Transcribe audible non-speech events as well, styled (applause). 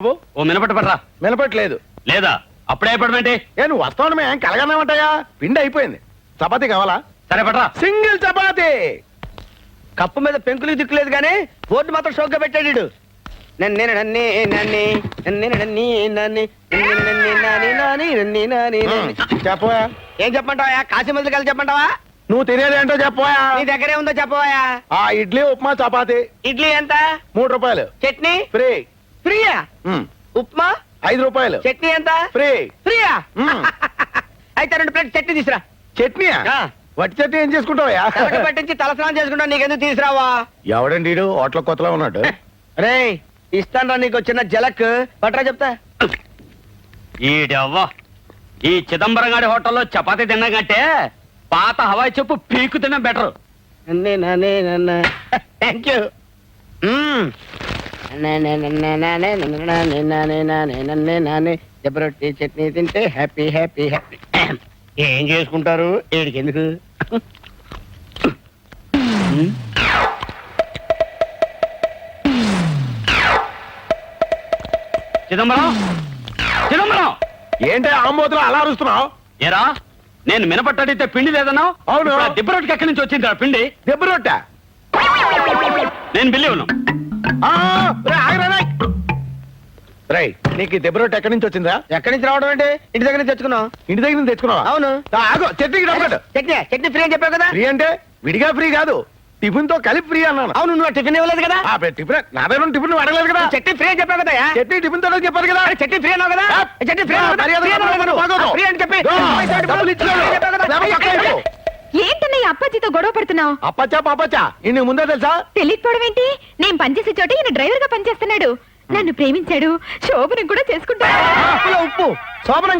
ఓ మినపట్టు పడరా మినపట్లేదు లేదా అప్పుడే అయిపోవడమేంటి ఏ నువ్వు వస్తావు మేము కలగనామంటాయా పిండి అయిపోయింది చపాతి కావాలా సరే పట్రా సింగిల్ చపాతి కప్పు మీద పెంకులు దిక్కులేదు కానీ బోర్డు మాత్రం షోక్గా పెట్టాడు నన్నే నన్ను నన్ను చెప్పవా ఏం చెప్పంటావా కాశీమల్లి కలిసి చెప్పంటావా నువ్వు తినేది ఏంటో చెప్పవా నీ దగ్గరే ఉందో చెప్పవా ఆ ఇడ్లీ ఉప్మా చపాతి ఇడ్లీ ఎంత మూడు రూపాయలు చట్నీ ఫ్రీ ఫ్రీయా. ఉప్మా? ఐదు రూపాయలు. చట్నీ ఎంత? ఫ్రీ. ఫ్రీయా. (laughs) అయితే రెండు ప్లేట్ చట్నీ తీసురా. చట్నీయా? ఆ. వట్టి చట్నీ ఏం చేసుకుంటావా? (laughs) పట్టించి తలస్నానం చేసుకుంటా నీకెందుకు తీసురావా? ఎవడండి హోటల్ కొత్తలో ఉన్నాడు. (laughs) రే ఇస్తాను నీకు చిన్న జలక్. పట్రా చెప్తా. ఈడవ్వ. ఈ చిదంబరం గారి హోటల్లో చపాతీ తిన్నా కంటే పాత హవాయి చెప్పు పీకు తిన్నా బెటర్. థ్యాంక్ యూ రొట్టి చట్నీ తింటే హ్యాపీ హ్యాపీ హ్యాపీ. ఏం చేసుకుంటారు? ఏడికి ఎందుకు చిదంబరం? చిదంబరం! ఏంటి ఆంబోతులు అలా అరుస్తున్నావు? ఏరా నేను మినపట్టు అడిగితే పిండి లేదన్నావు అవును. ఇప్పుడు ఆ దిబ్బ రొట్టెకి ఎక్కడి నుంచి వచ్చింది పిండి? దెబ్బ రొట్టె? నేను బిల్లి ఉన్నాను రేయ్ నీకు ఈ దెబ్బ రొట్టె ఎక్కడి నుంచి వచ్చిందా ఎక్కడి నుంచి రావడం ఏంటి ఇంటి దగ్గర నుంచి తెచ్చుకున్నాం ఇంటి దగ్గర నుంచి తెచ్చుకున్నావా? అవును. ఆ, ఆగు చట్నీకి డబ్బు కట్టు. చట్నీ చట్నీ ఫ్రీ అని చెప్పావు కదా? ఫ్రీ అంటే విడిగా ఫ్రీ కాదు. టిఫిన్తో కలిపి ఫ్రీ అన్నాను. అవును నువ్వు టిఫిన్ ఇవ్వలేదు కదా? ఆ, టిఫిన్ నా దగ్గర టిఫిన్ నువ్వు అడగలేదు కదా? చట్నీ ఫ్రీ అని చెప్పావు కదా చట్నీ టిఫిన్తో చెప్పారు కదా? చట్నీ ఫ్రీ అన్నావు కదా? ఆ, చట్నీ ఫ్రీ అన్నావు కదా? ఫ్రీ అన్నావు కదా? బాగోదు. ఫ్రీ అని చెప్పి డబ్బులు ఇచ్చాడు. లేకపోతే. అప్పాజీతో గొడవ పడుతున్నావు? అప్పచ్చా పాపచ్చా ఇన్ని ముందే తెలుసా? తెలియకపోవడం ఏంటి నేను పనిచేసే చోట ఈయన డ్రైవర్గా పనిచేస్తున్నాడు. నన్ను ప్రేమించాడు. శోభనం కూడా చేసుకుంటాడు. ఉప్పు. శోభనం